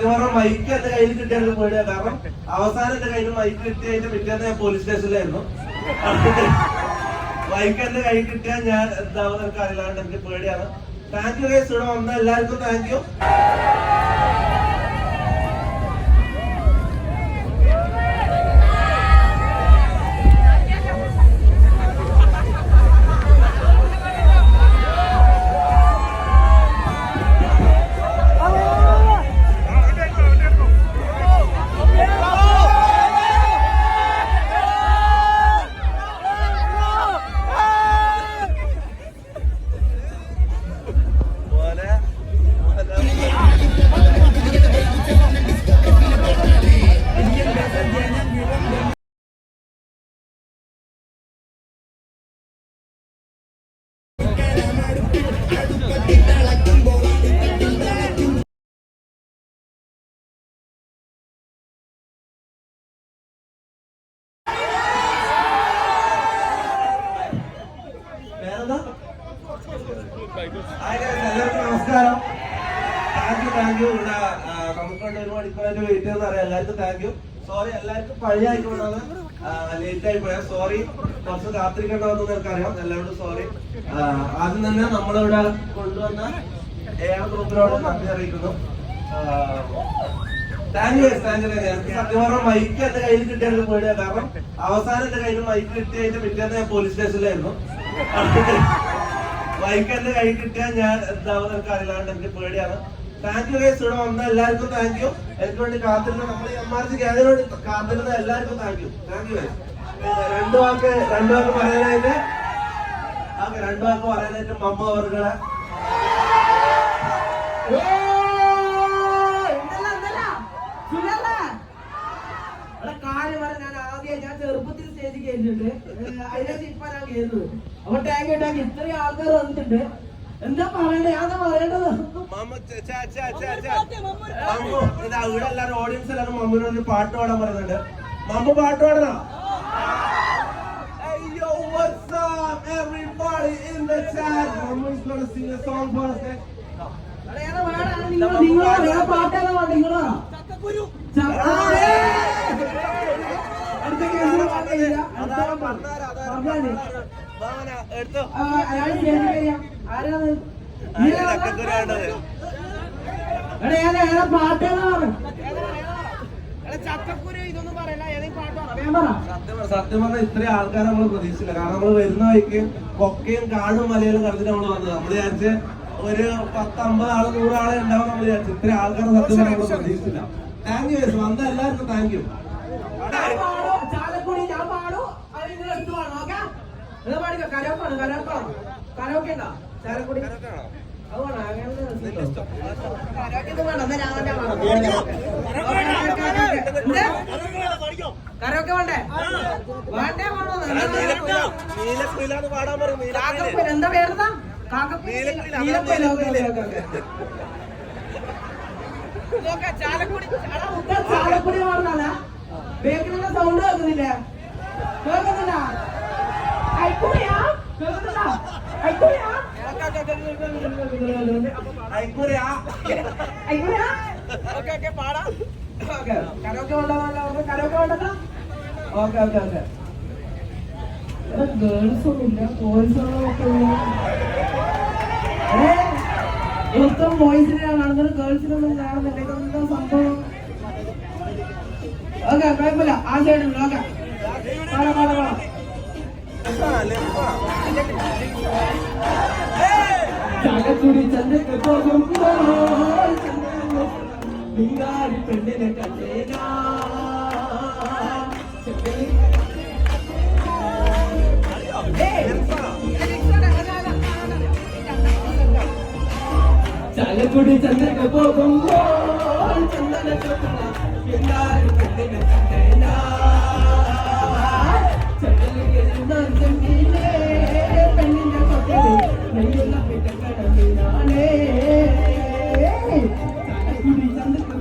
സത്യം പറഞ്ഞ മൈക്ക് എന്റെ കയ്യിൽ കിട്ടിയാലും പേടിയാ. കാരണം അവസാനം എന്റെ കയ്യിൽ മൈക്ക് കിട്ടിയതിന്റെ പിറ്റേന്ന് ഞാൻ പോലീസ് സ്റ്റേഷനിലായിരുന്നു. മൈക്ക് എന്റെ കയ്യിൽ കിട്ടിയാൽ ഞാൻ എന്താവുന്ന അറിയില്ലാണ്ട് എനിക്ക് പേടിയാണ്. താങ്ക് യു ഗൈസ് ഇവിടെ വന്ന എല്ലാവർക്കും താങ്ക് യു താങ്ക് യു ഇവിടെ ആ, നമുക്ക് വേണ്ടി ഒരു മണിക്കൂറായിട്ട് വെയിറ്റ് ചെയ്യുന്ന അറിയാം. എല്ലാവർക്കും താങ്ക് യു സോറി എല്ലാവർക്കും പഴയ ആയിക്കൊണ്ടാണ് ലേറ്റ് ആയി പോയത്. സോറി കുറച്ച് കാത്തിരിക്കേണ്ടതെന്ന് അറിയാം എല്ലാവരോടും സോറി ആദ്യം തന്നെ നമ്മളിവിടെ കൊണ്ടുവന്ന ഏഴ് ഗ്രൂപ്പിനോട് നന്ദി അറിയിക്കുന്നു. താങ്ക് യു സത്യം പറഞ്ഞാൽ മൈക്ക് എന്റെ കയ്യിൽ കിട്ടിയാലും പേടിയാ. കാരണം അവസാനം എന്റെ കയ്യിൽ മൈക്ക് കിട്ടിയതിന്റെ പിറ്റേന്ന് ഞാൻ പോലീസ് സ്റ്റേഷനിലായിരുന്നു മൈക്ക് എന്റെ കയ്യിൽ കിട്ടിയാൽ ഞാൻ എന്താവുന്ന അറിയില്ലാണ്ട് എനിക്ക് പേടിയാണ്. താങ്ക് യു ഗൈസ് ഇവിടെ വന്ന എല്ലാവർക്കും താങ്ക് യു എനിക്ക് വേണ്ടി കാത്തിരുന്ന നമ്മുടെ എം ആർ സി ഗ്യാങ്ങിനോട് കാത്തിരുന്ന എല്ലാവർക്കും thank you thank you guys രണ്ടു വാക്ക് രണ്ടു വാക്ക് പറയാനായിട്ട്. ഓക്കെ രണ്ടു വാക്ക് പറയാനായിട്ട് മമ്മ പറഞ്ഞ ഞാൻ ആദ്യം ഞാൻ ചെറുപ്പത്തിൽ സ്റ്റേജിൽ കയറിയിട്ടുണ്ട് അതിനകത്ത് ഇപ്പൊ ഞാൻ കയറുന്നത് അപ്പൊ ടാങ്ക് ടാങ്ക് ഇത്രയും ആൾക്കാർ വന്നിട്ടുണ്ട്. എന്താ പറയണ്ടേ? ഞാൻ പറയേണ്ടത്? മമ്മ ഇതാ ഇവിടെ എല്ലാവരും ഓഡിയൻസ് എല്ലാവരും മമ്മിനോട് ഒരു പാട്ട് പാടാൻ പറയുന്നുണ്ട്. മമ്മു പാട്ട് പാടണോ? What's up, everybody in the chat? Mama is gonna sing a song for us. eh? സത്യം പറഞ്ഞ? സത്യം പറഞ്ഞാൽ ഇത്രയും ആൾക്കാരെ നമ്മൾ പ്രതീക്ഷിച്ചില്ല. കാരണം നമ്മൾ വരുന്ന വഴിക്ക് കൊക്കയും കാടും മലയിലും കടന്നിട്ട് നമ്മൾ വന്നത്. നമ്മൾ വിചാരിച്ച് ഒരു പത്ത് അമ്പത് ആൾ നൂറാളെ ഉണ്ടാവും നമ്മൾ വിചാരിച്ചു. ഇത്രയും ആൾക്കാരെ സത്യം പറഞ്ഞ നമ്മൾ പ്രതീക്ഷിച്ചില്ല. താങ്ക് യു വന്ന എല്ലാവർക്കും താങ്ക് യു ചാലക്കുടി ഞാൻ പാടും. അത് നിങ്ങൾ എടുത്ത് പാടണം ഓക്കെ ഇത് പാടിക്കോ? കരോക്കാണ് കരോക്കാണ് കരോക്കെ ഉണ്ടോ ചാലക്കുടി. കരോക്കെ വേണ്ടേ വേണ്ടേ? വേണോ എന്താ പേരെന്താ? ചാലക്കുടി ചാലക്കുടി പാടുന്നാണ് ബേക്കിലുള്ള സൗണ്ട് കേൾക്കുന്നില്ലേ? കേൾക്കുന്നില്ല? അയക്കൂടിയാ ഗേൾസ് ഒന്നുമില്ല ബോയ്സുകളൊക്കെ മൊത്തം ബോയ്സിനെയാണ് കാണുന്നത് ഗേൾസിനൊന്നും കാണുന്നില്ല ഇതെന്താ സംഭവം ഓക്കെ കുഴപ്പമില്ല ആ സൈഡിൽ ഓക്കെ പാടാ പാടാ പാടാ ചാലക്കുടി ചന്തക്ക് പോകുമ്പോൾ പെണ്ണിനെ കണ്ടേനാ. ചാലക്കുടി ചന്തക്ക് പോകുമ്പോൾ ചന്ദന ബിങ്കാരി പെണ്ണിനെ കണ്ടേനാ. നെയ്യുള്ള പിറ്റക്കടവിനാണേ ചാലക്കുടി ചന്തക്ക്